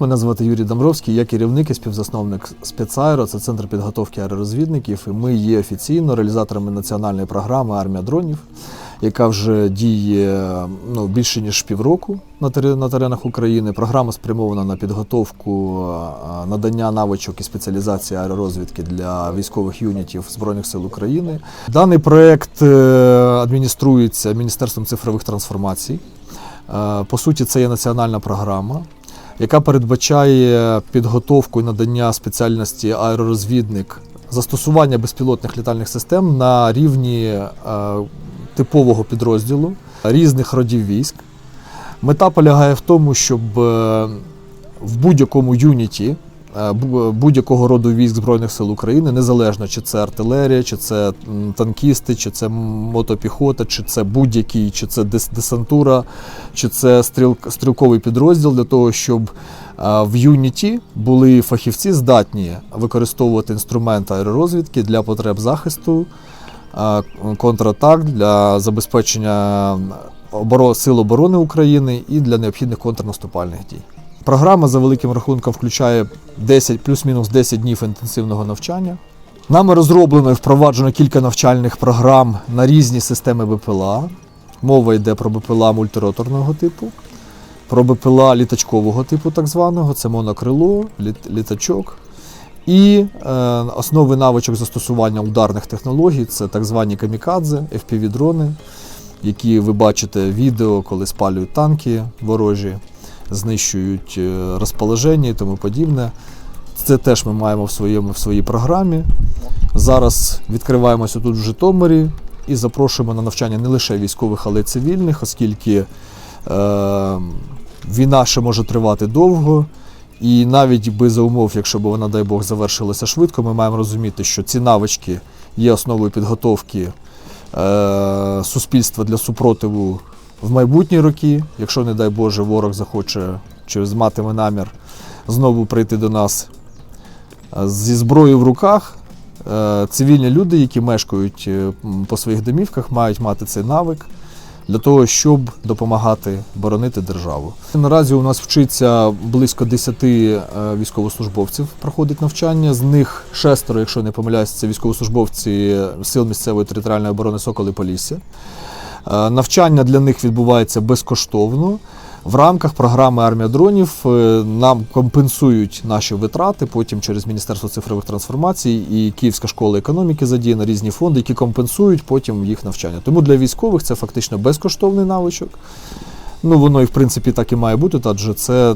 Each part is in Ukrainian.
Мене звати Юрій Домбровський, я керівник і співзасновник спецаеро, це центр підготовки аеророзвідників. І ми є офіційно реалізаторами національної програми Армія дронів, яка вже діє ну, більше ніж півроку на теренах України. Програма спрямована на підготовку надання навичок і спеціалізації аеророзвідки для військових юнітів Збройних сил України. Даний проект е, адмініструється Міністерством цифрових трансформацій. Е, По суті, це є національна програма, яка передбачає підготовку і надання спеціальності аеророзвідник, застосування безпілотних літальних систем на рівні е, типового підрозділу різних родів військ. Мета полягає в тому, щоб е, в будь-якому юніті будь-якого роду військ Збройних сил України, незалежно чи це артилерія, чи це танкісти, чи це мотопіхота, чи це будь-який, чи це десантура, чи це стріл, стрілковий підрозділ для того, щоб е, в юніті були фахівці здатні використовувати інструменти аеророзвідки для потреб захисту, е, контратак для забезпечення сил оборони України і для необхідних контрнаступальних дій. Програма за великим рахунком включає 10 плюс-мінус 10 днів інтенсивного навчання. Нами розроблено і впроваджено кілька навчальних програм на різні системи БПЛА. Мова йде про БПЛА мультироторного типу, про БПЛА літачкового типу, так званого, це монокрило, літ- літачок. І е, основи навичок застосування ударних технологій це так звані камікадзе, FPV-дрони, які ви бачите відео, коли спалюють танки ворожі, знищують е, розположення і тому подібне. Це теж ми маємо в, своєму, в своїй програмі. Зараз відкриваємося тут в Житомирі і запрошуємо на навчання не лише військових, але й цивільних, оскільки е, війна ще може тривати довго. І навіть би за умов, якщо б вона, дай Бог, завершилася швидко, ми маємо розуміти, що ці навички є основою підготовки е, суспільства для супротиву в майбутні роки, якщо, не дай Боже, ворог захоче чи матиме намір знову прийти до нас е, зі зброєю в руках. е, Цивільні люди, які мешкають е, по своїх домівках, мають мати цей навик для того, щоб допомагати боронити державу. Наразі у нас вчиться близько 10 е, військовослужбовців, проходить навчання. З них шестеро, якщо не помиляюсь, це військовослужбовці сил місцевої територіальної оборони Соколи Полісся. Е, Навчання для них відбувається безкоштовно. В рамках програми Армія дронів е, нам компенсують наші витрати. Потім через Міністерство цифрових трансформацій і Київська школа економіки задіяна різні фонди, які компенсують потім їх навчання. Тому для військових це фактично безкоштовний навичок. Ну воно і в принципі так і має бути, адже це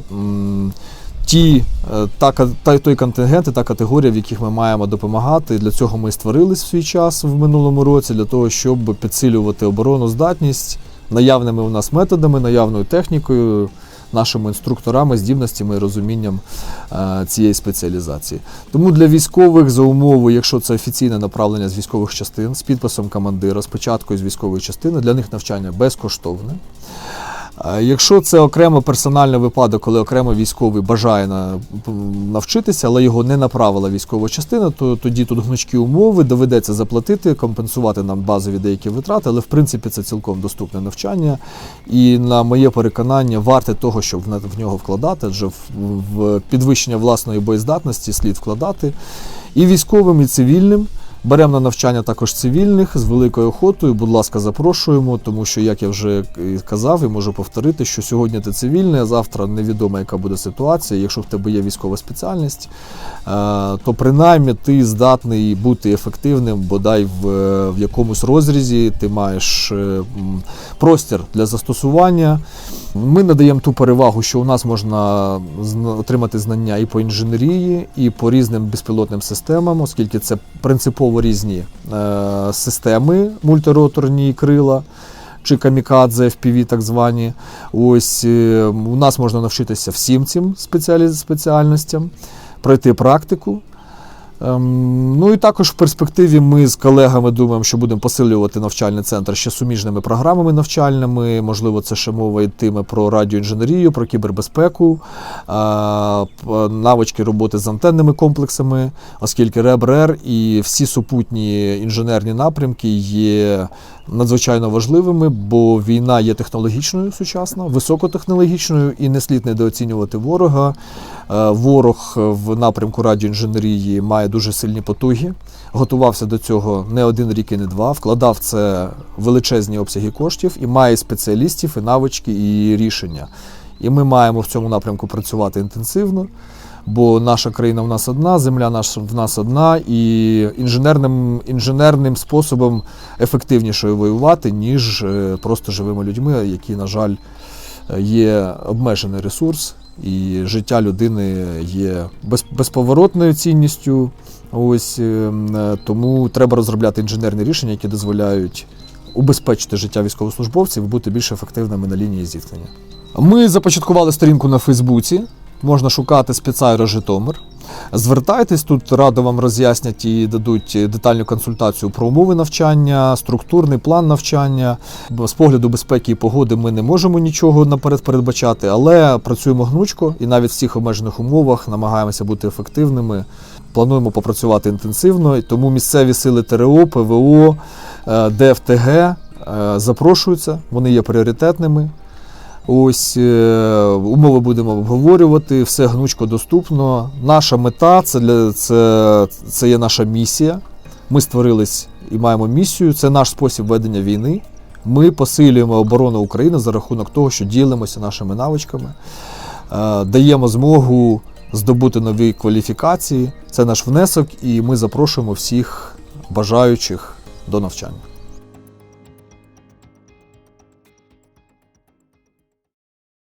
ті, е, та, та, той контингент і та категорія, в яких ми маємо допомагати. Для цього ми створились в свій час в минулому році, для того, щоб підсилювати обороноздатність наявними у нас методами, наявною технікою, нашими інструкторами, здібностями і розумінням е, цієї спеціалізації. Тому для військових за умови, якщо це офіційне направлення з військових частин з підписом командира, з початкою з військової частини, для них навчання безкоштовне. Якщо це окремо персональний випадок, коли окремо військовий бажає на, навчитися, але його не направила військова частина, то тоді тут гнучкі умови, доведеться заплатити, компенсувати нам базові деякі витрати, але в принципі це цілком доступне навчання. І на моє переконання, варте того, щоб в, в нього вкладати, адже в підвищення власної боєздатності слід вкладати і військовим, і цивільним. Беремо на навчання також цивільних з великою охотою. Будь ласка, запрошуємо, тому що, як я вже казав, і можу повторити, що сьогодні ти цивільний, а завтра невідомо, яка буде ситуація. Якщо в тебе є військова спеціальність, е, то принаймні ти здатний бути ефективним, бодай в, е, якомусь розрізі. Ти маєш е, простір для застосування. Ми надаємо ту перевагу, що у нас можна отримати знання і по інженерії, і по різним безпілотним системам, оскільки це принципово різні е, системи, мультироторні крила. Чи камікадзе FPV так звані. Ось е, у нас можна навчитися всім цим спеціальностям, пройти практику. Ем, Ну і також в перспективі ми з колегами думаємо, що будемо посилювати навчальний центр ще суміжними програмами навчальними. Можливо, це ще мова йтиме про радіоінженерію, про кібербезпеку, е, навички роботи з антенними комплексами, оскільки РЕБ-РЕР і всі супутні інженерні напрямки є надзвичайно важливими, бо війна є технологічною сучасна, високотехнологічною, і не слід недооцінювати ворога. Е, Ворог в напрямку радіоінженерії має дуже сильні потуги. Готувався до цього не один рік і не два. Вкладав це величезні обсяги коштів і має спеціалістів, і навички, і рішення. І ми маємо в цьому напрямку працювати інтенсивно, бо наша країна в нас одна, земля наша в нас одна, і інженерним, інженерним способом ефективніше воювати, ніж е, просто живими людьми, які, на жаль, е, є обмежений ресурс, і життя людини є без, безповоротною цінністю. Ось е, е, тому треба розробляти інженерні рішення, які дозволяють убезпечити життя військовослужбовців і бути більш ефективними на лінії зіткнення. Ми започаткували сторінку на Фейсбуці. Можна шукати спецайро Житомир. Звертайтесь, тут радо вам роз'яснять і дадуть детальну консультацію про умови навчання, структурний план навчання. З погляду безпеки і погоди ми не можемо нічого наперед передбачати, але працюємо гнучко і навіть в цих обмежених умовах намагаємося бути ефективними. Плануємо попрацювати інтенсивно, тому місцеві сили ТРО, ПВО, е, ДФТГ е, запрошуються, вони є пріоритетними. Ось е, умови будемо обговорювати, все гнучко доступно. Наша мета це, для, це, це є наша місія. Ми створились і маємо місію. Це наш спосіб ведення війни. Ми посилюємо оборону України за рахунок того, що ділимося нашими навичками, е, даємо змогу здобути нові кваліфікації. Це наш внесок, і ми запрошуємо всіх бажаючих до навчання.